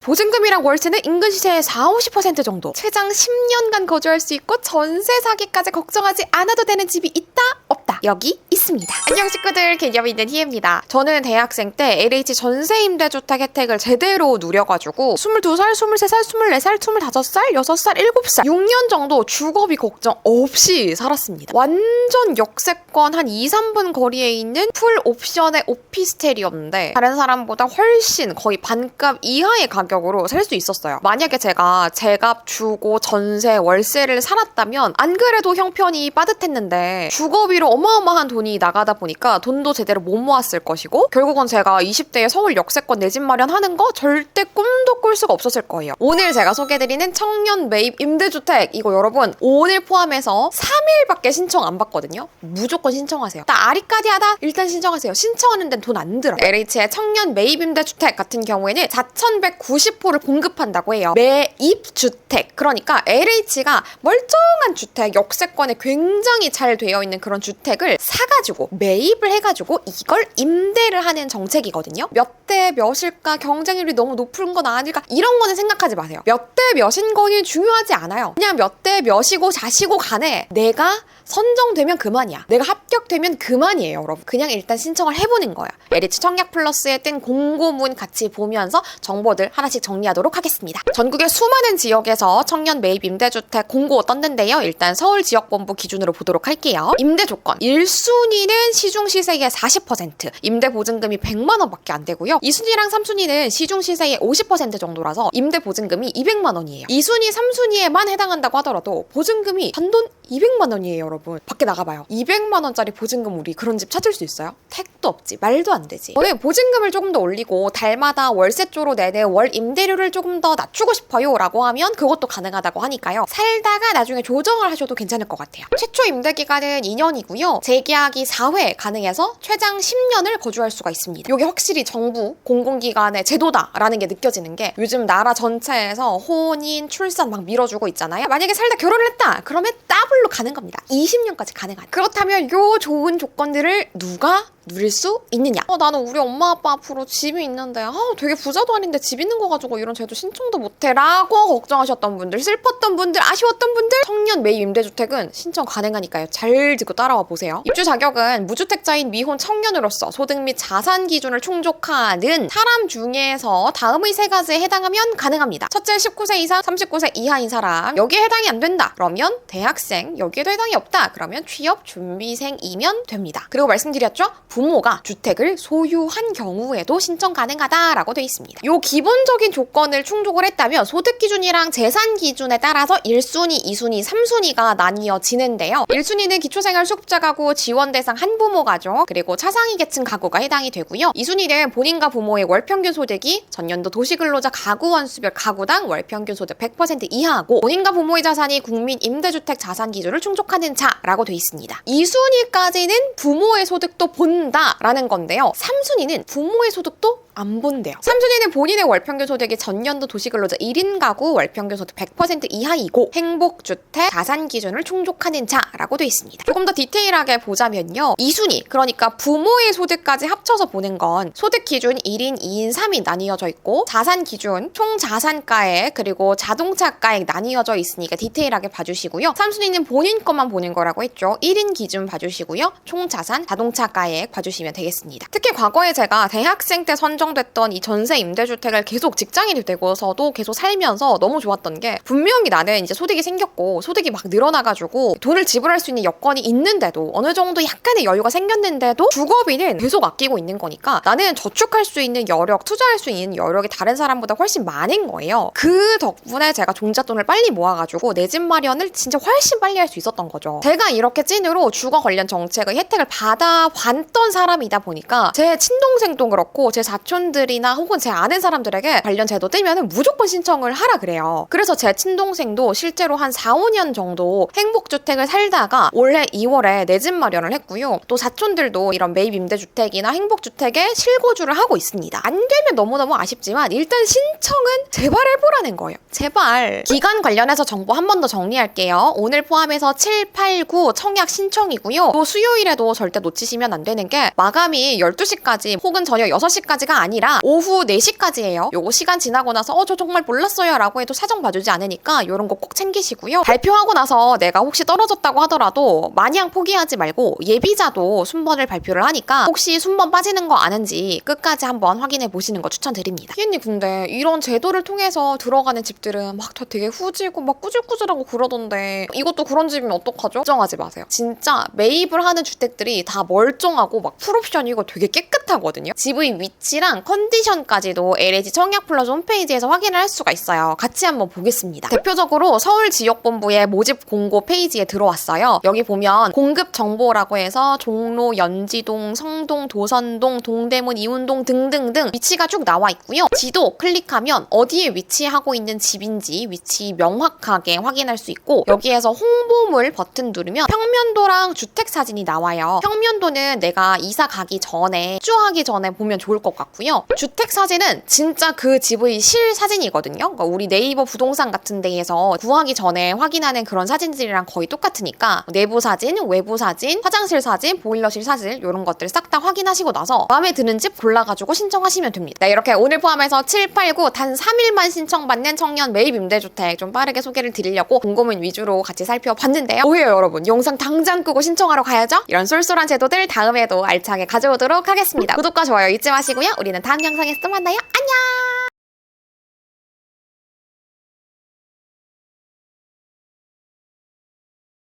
보증금이랑 월세는 인근 시세의 4, 50% 정도. 최장 10년간 거주할 수 있고 전세 사기까지 걱정하지 않아도 되는 집이 있다? 없다. 여기 있습니다. 안녕 식구들, 개념 있는 희애입니다. 저는 대학생 때 LH 전세 임대주택 혜택을 제대로 누려가지고 22살, 23살, 24살, 25살, 6살, 7살 6년 정도 주거비 걱정 없이 살았습니다. 완전 역세권 한 2, 3분 거리에 있는 풀 옵션의 오피스텔이었는데 다른 사람보다 훨씬 거의 반값 이하의 가격으로 살 수 있었어요. 만약에 제가 제값 주고 전세 월세를 살았다면 안 그래도 형편이 빠듯했는데 주거비로 어마 어마한 돈이 나가다 보니까 돈도 제대로 못 모았을 것이고 결국은 제가 20대에 서울 역세권 내 집 마련하는 거 절대 꿈도 꿀 수가 없었을 거예요. 오늘 제가 소개해드리는 청년 매입 임대주택 이거 여러분 오늘 포함해서 3일밖에 신청 안 받거든요. 무조건 신청하세요. 나 아리까리하다 일단 신청하세요. 신청하는 데는 돈 안 들어. LH의 청년 매입 임대주택 같은 경우에는 4,190호를 공급한다고 해요. 매입 주택. 그러니까 LH가 멀쩡한 주택, 역세권에 굉장히 잘 되어 있는 그런 주택 을 사가지고 매입을 해가지고 이걸 임대를 하는 정책이거든요. 몇 대 몇일까 경쟁률이 너무 높은 건 아닐까 이런 거는 생각하지 마세요. 몇 대 몇인 거는 중요하지 않아요. 그냥 몇 대 몇이고 자시고 간에 내가 선정되면 그만이야. 내가 합격되면 그만이에요, 여러분. 그냥 일단 신청을 해보는 거야. LH 청약 플러스에 뜬 공고문 같이 보면서 정보들 하나씩 정리하도록 하겠습니다. 전국의 수많은 지역에서 청년 매입 임대주택 공고 떴는데요. 일단 서울 지역본부 기준으로 보도록 할게요. 임대 조건 1순위는 시중 시세의 40%, 임대 보증금이 100만 원밖에 안 되고요. 2순위랑 3순위는 시중 시세의 50% 정도라서 임대 보증금이 200만 원이에요. 2순위, 3순위에만 해당한다고 하더라도 보증금이 단돈 200만 원이에요, 여러분. 밖에 나가봐요. 200만 원짜리 보증금 우리 그런 집 찾을 수 있어요? 택도 없지. 말도 안 되지. 저는 보증금을 조금 더 올리고 달마다 월세조로 내는 월 임대료를 조금 더 낮추고 싶어요 라고 하면 그것도 가능하다고 하니까요. 살다가 나중에 조정을 하셔도 괜찮을 것 같아요. 최초 임대 기간은 2년이고요. 재계약이 4회 가능해서 최장 10년을 거주할 수가 있습니다. 이게 확실히 정부 공공기관의 제도다라는 게 느껴지는 게 요즘 나라 전체에서 혼인, 출산 막 밀어주고 있잖아요. 만약에 살다 결혼을 했다 그러면 더블로 가는 겁니다. 20년까지 가능한. 그렇다면 요 좋은 조건들을 누가 누릴 수 있느냐? 어, 나는 우리 엄마 아빠 앞으로 집이 있는데 아, 되게 부자도 아닌데 집 있는 거 가지고 이런 제도 신청도 못해라고 걱정하셨던 분들, 슬펐던 분들, 아쉬웠던 분들 청년 매입 임대주택은 신청 가능하니까요. 잘 듣고 따라와 보세요. 입주 자격은 무주택자인 미혼 청년으로서 소득 및 자산 기준을 충족하는 사람 중에서 다음의 세 가지에 해당하면 가능합니다. 첫째 19세 이상, 39세 이하인 사람 여기에 해당이 안 된다. 그러면 대학생 여기에도 해당이 없다. 그러면 취업 준비생이면 됩니다. 그리고 말씀드렸죠? 부모가 주택을 소유한 경우에도 신청 가능하다라고 되어 있습니다. 요 기본적인 조건을 충족을 했다면 소득 기준이랑 재산 기준에 따라서 1순위, 2순위, 3순위가 나뉘어지는데요. 1순위는 기초생활 수급자 가구 지원 대상 한 부모 가족 그리고 차상위 계층 가구가 해당이 되고요. 2순위는 본인과 부모의 월 평균 소득이 전년도 도시근로자 가구 원 수별 가구당 월 평균 소득 100% 이하고 본인과 부모의 자산이 국민 임대주택 자산 기준을 충족하는 자라고 되어 있습니다. 2순위까지는 부모의 소득도 본 다라는 건데요. 3순위는 부모의 소득도 안 본대요. 3순위는 본인의 월평균 소득이 전년도 도시근로자 1인 가구 월평균 소득 100% 이하이고 행복주택 자산 기준을 충족하는 자라고 되어 있습니다. 조금 더 디테일하게 보자면요. 2순위 그러니까 부모의 소득까지 합쳐서 보는 건 소득 기준 1인, 2인, 3인 나뉘어져 있고 자산 기준 총 자산가액 그리고 자동차가액 나뉘어져 있으니까 디테일하게 봐주시고요. 3순위는 본인 것만 보는 거라고 했죠. 1인 기준 봐주시고요. 총 자산 자동차가액 봐주시면 되겠습니다. 특히 과거에 제가 대학생 때 선정됐던 이 전세 임대주택을 계속 직장인이 되고서도 계속 살면서 너무 좋았던 게 분명히 나는 이제 소득이 생겼고 소득이 막 늘어나가지고 돈을 지불할 수 있는 여건이 있는데도 어느 정도 약간의 여유가 생겼는데도 주거비는 계속 아끼고 있는 거니까 나는 저축할 수 있는 여력, 투자할 수 있는 여력이 다른 사람보다 훨씬 많은 거예요. 그 덕분에 제가 종잣돈을 빨리 모아가지고 내 집 마련을 진짜 훨씬 빨리 할 수 있었던 거죠. 제가 이렇게 찐으로 주거 관련 정책의 혜택을 받아왔던 사람이다 보니까 제 친동생도 그렇고 제 사촌들이나 혹은 제 아는 사람들에게 관련 제도 뜨면은 무조건 신청을 하라 그래요. 그래서 제 친동생도 실제로 한 4, 5년 정도 행복주택을 살다가 올해 2월에 내 집 마련을 했고요. 또 사촌들도 이런 매입 임대주택이나 행복주택에 실거주를 하고 있습니다. 안 되면 너무너무 아쉽지만 일단 신청은 제발 해보라는 거예요. 제발. 기간 관련해서 정보 한 번 더 정리할게요. 오늘 포함해서 7, 8, 9 청약 신청이고요. 또 수요일에도 절대 놓치시면 안 되는 게 마감이 12시 까지 혹은 저녁 6시까지가 아니라 오후 4시까지예요. 요거 시간 지나고 나서 어 저 정말 몰랐어요 라고 해도 사정 봐주지 않으니까 요런 거 꼭 챙기시고요. 발표하고 나서 내가 혹시 떨어졌다고 하더라도 마냥 포기하지 말고 예비자도 순번을 발표를 하니까 혹시 순번 빠지는 거 아는지 끝까지 한번 확인해 보시는 거 추천드립니다. 희은님 근데 이런 제도를 통해서 들어가는 집들은 막 다 되게 후지고 막 꾸질꾸질하고 그러던데 이것도 그런 집이면 어떡하죠? 걱정하지 마세요. 진짜 매입을 하는 주택들이 다 멀쩡하고 막 풀옵션이고 되게 깨 끗하거든요. 집의 위치랑 컨디션까지도 LG 청약 플러스 홈페이지에서 확인을 할 수가 있어요. 같이 한번 보겠습니다. 대표적으로 서울 지역본부의 모집 공고 페이지에 들어왔어요. 여기 보면 공급 정보라고 해서 종로, 연지동, 성동, 도선동, 동대문, 이운동 등등등 위치가 쭉 나와 있고요. 지도 클릭하면 어디에 위치하고 있는 집인지 위치 명확하게 확인할 수 있고 여기에서 홍보물 버튼 누르면 평면도랑 주택 사진이 나와요. 평면도는 내가 이사 가기 전에 입주하기 전에 보면 좋을 것 같고요. 주택 사진은 진짜 그 집의 실 사진이거든요. 그러니까 우리 네이버 부동산 같은 데에서 구하기 전에 확인하는 그런 사진들이랑 거의 똑같으니까 내부 사진, 외부 사진, 화장실 사진, 보일러실 사진 이런 것들 싹 다 확인하시고 나서 마음에 드는 집 골라가지고 신청하시면 됩니다. 네, 이렇게 오늘 포함해서 7, 8, 9 단 3일만 신청받는 청년 매입 임대주택 좀 빠르게 소개를 드리려고 공고문 위주로 같이 살펴봤는데요. 뭐예요 여러분? 영상 당장 끄고 신청하러 가야죠? 이런 쏠쏠한 제도들 다음에도 알차게 가져오도록 하겠습니다. 구독과 좋아요 잊지 마시고요. 우리는 다음 영상에서 또 만나요. 안녕!